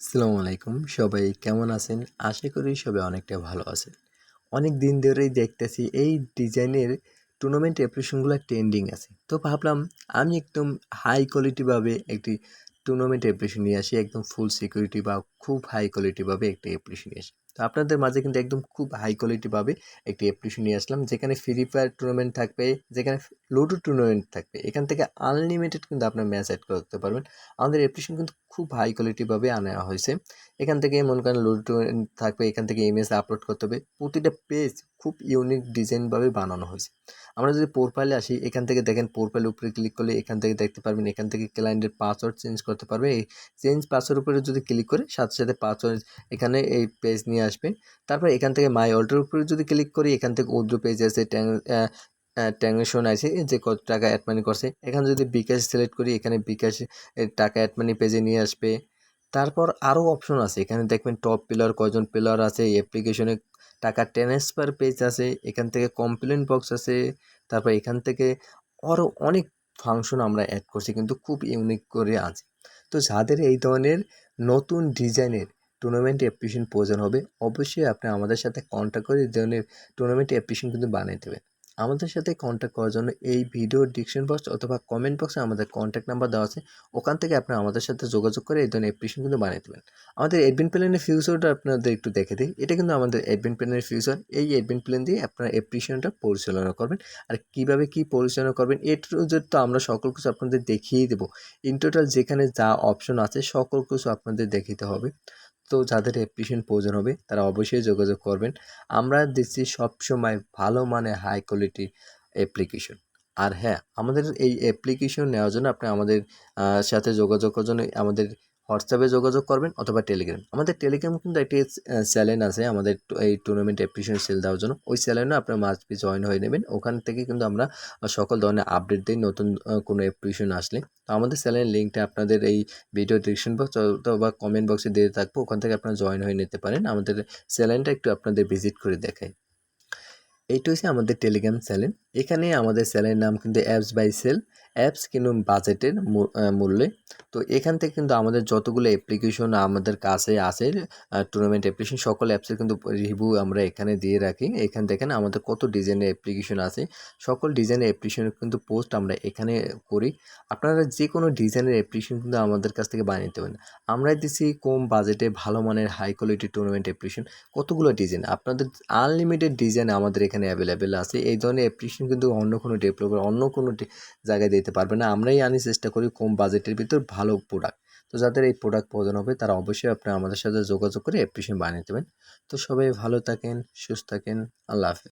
আসসালামু আলাইকুম। সবাই কেমন আছেন? আশা করি সবাই অনেকটা ভালো আছেন। অনেক দিন ধরেই দেখতেছি এই ডিজাইনের টুর্নামেন্ট অ্যাপ্লিকেশনগুলো ট্রেন্ডিং আছে। তো ভাবলাম আমি একদম হাই কোয়ালিটিভাবে একটি টুর্নামেন্ট অ্যাপ্লিকেশন নিয়ে আসি, একদম ফুল সিকিউরিটি বা খুব হাই কোয়ালিটিভাবে একটি অ্যাপ্লিকেশন নিয়ে আসি। তো আপনাদের মাঝে কিন্তু একদম খুব হাই কোয়ালিটিভাবে একটি অ্যাপ্লিকেশন নিয়ে আসলাম, যেখানে ফ্রি ফায়ার টুর্নামেন্ট থাকবে, যেখানে লুডো টুর্নামেন্ট থাকবে। এখান থেকে আনলিমিটেড কিন্তু আপনার ম্যাচ অ্যাড করতে পারবেন। আমাদের অ্যাপ্লিকেশন কিন্তু খুব হাই কোয়ালিটিভাবে আনা হয়েছে। এখান থেকে মনে করেন লুডো টুর্নামেন্ট থাকবে, এখান থেকে ইমেজ আপলোড করতে হবে। প্রতিটা পেজ খুব ইউনিক ডিজাইনভাবে বানানো হয়েছে। আমরা যদি প্রোফাইলে আসি, এখান থেকে দেখেন প্রোফাইল উপরে ক্লিক করলে এখান থেকে দেখতে পারবেন, এখান থেকে ক্লায়েন্টের পাসওয়ার্ড চেঞ্জ করতে পারবে। এই চেঞ্জ পাসওয়ার্ড উপরে যদি ক্লিক করে, সাথে সাথে পাসওয়ার্ড এখানে এই পেজ নিয়ে আসবে। তারপর এখান থেকে মাই অল্টার উপরে যদি ক্লিক করি, এখান থেকে উদ্র পেজ আছে ট্যাং ট্যাংশন আছে, যে কত টাকা অ্যাড মানি করছে। এখানে যদি বিকাশ সিলেক্ট করি, এখানে বিকাশ টাকা অ্যাড মানি পেজে নিয়ে আসবে। তারপর আরও অপশন আছে। এখানে দেখবেন টপ পিলার কয়জন পিলার আছে অ্যাপ্লিকেশনে টাকা ট্রান্সফার পেজ আছে, এখান থেকে কমপ্লেন বক্স আছে, তারপর এখান থেকে আরও অনেক ফাংশন আমরা অ্যাড করছি, কিন্তু খুব ইউনিক করে আছে। তো যাদের এই ধরনের নতুন ডিজাইনের টুর্নামেন্ট অ্যাপ্লিকেশন প্রয়োজন হবে, অবশ্যই আপনি আমাদের সাথে কন্ট্যাক্ট করে এই ধরনের টুর্নামেন্ট অ্যাপ্লিকেশন কিন্তু বানিয়ে দেবেন। আমাদের সাথে কন্ট্যাক্ট করার জন্য এই ভিডিও ডিসক্রিপশন বক্স অথবা কমেন্ট বক্সে আমাদের কন্ট্যাক্ট নাম্বার দেওয়া আছে। ওখান থেকে আপনারা আমাদের সাথে যোগাযোগ করে এই ধরনের অ্যাপ্লিকেশন কিন্তু বানিয়ে দেবেন। আমাদের অ্যাডমিন প্ল্যানের ফিউচারটা আপনাদের একটু দেখে দিই। এটা কিন্তু আমাদের অ্যাডমিন প্ল্যানের ফিউচার এই অ্যাডমিন প্ল্যান দিয়ে আপনার অ্যাপ্লিকেশনটা পরিচালনা করবেন। আর কীভাবে কি পরিচালনা করবেন এর তো আমরা সকল কিছু আপনাদের দেখিয়ে দেবো। ইন টোটাল যেখানে যা অপশন আছে, সকল কিছু আপনাদের দেখিতে হবে। তো যাদের অ্যাপ্লিকেশন প্রয়োজন হবে, তারা অবশ্যই যোগাযোগ করবেন। আমরা দিচ্ছি সবসময় ভালো মানে হাই কোয়ালিটি অ্যাপ্লিকেশন আর হ্যাঁ আমাদের এই অ্যাপ্লিকেশন নেওয়ার জন্য আপনি আমাদের সাথে যোগাযোগ করার জন্য আমাদের হোয়াটসঅ্যাপে যোগাযোগ করবেন অথবা টেলিগ্রাম। আমাদের টেলিগ্রাম কিন্তু একটি চ্যানেল আছে, আমাদের এই টুর্নামেন্ট অ্যাপ্লিকেশন সেল দেওয়ার জন্য। ওই চ্যানেলে আপনার মাস্ট বি জয়েন হয়ে নেবেন। ওখান থেকে কিন্তু আমরা সকল ধরনের আপডেট দিই নতুন কোনো অ্যাপ্লিকেশন আসলে। তো আমাদের চ্যানেলের লিঙ্কটা আপনাদের এই ভিডিও ডিসক্রিপশন বক্স অথবা কমেন্ট বক্সে দিয়ে থাকব। ওখান থেকে আপনারা জয়েন হয়ে নিতে পারেন। আমাদের চ্যানেলটা একটু আপনাদের ভিজিট করে দেখাই। এইটা হচ্ছে আমাদের টেলিগ্রাম চ্যানেল এখানে আমাদের চ্যানেলের নাম কিন্তু অ্যাপস বাই সেল অ্যাপস কিন্তু বাজেটের মূল্যে। তো এখান থেকে কিন্তু আমাদের যতগুলো অ্যাপ্লিকেশন আমাদের কাছে আছে টুর্নামেন্ট অ্যাপ্লিকেশন সকল অ্যাপসের কিন্তু রিভিউ আমরা এখানে দিয়ে রাখি। এখান দেখেন আমাদের কত ডিজাইনের অ্যাপ্লিকেশন আছে, সকল ডিজাইনের অ্যাপ্লিকেশনের কিন্তু পোস্ট আমরা এখানে করি। আপনারা যে কোনো ডিজাইনের অ্যাপ্লিকেশন কিন্তু আমাদের কাছ থেকে বানিয়ে নিতে পারেন। আমরা দিচ্ছি কম বাজেটে ভালো মানের হাই কোয়ালিটি টুর্নামেন্ট অ্যাপ্লিকেশন কতগুলো ডিজাইন আপনাদের আনলিমিটেড ডিজাইন আমাদের এখানে অ্যাভেলেবেল আছে। এই ধরনের অ্যাপ্লিকেশন কিন্তু অন্য কোনো ডেভেলপার অন্য কোনো জায়গায় দিতে পারবে না। আমরাই আনি চেষ্টা করি কম বাজেটের ভিতর ভালো প্রোডাক্ট তো যাদের এই প্রোডাক্ট প্রয়োজন হবে, তারা অবশ্যই আপনি আমাদের সাথে যোগাযোগ করে অ্যাপ্লিকেশন বানিয়ে দেবেন। তো সবাই ভালো থাকেন, সুস্থ থাকেন, আল্লাহ হাফেজ।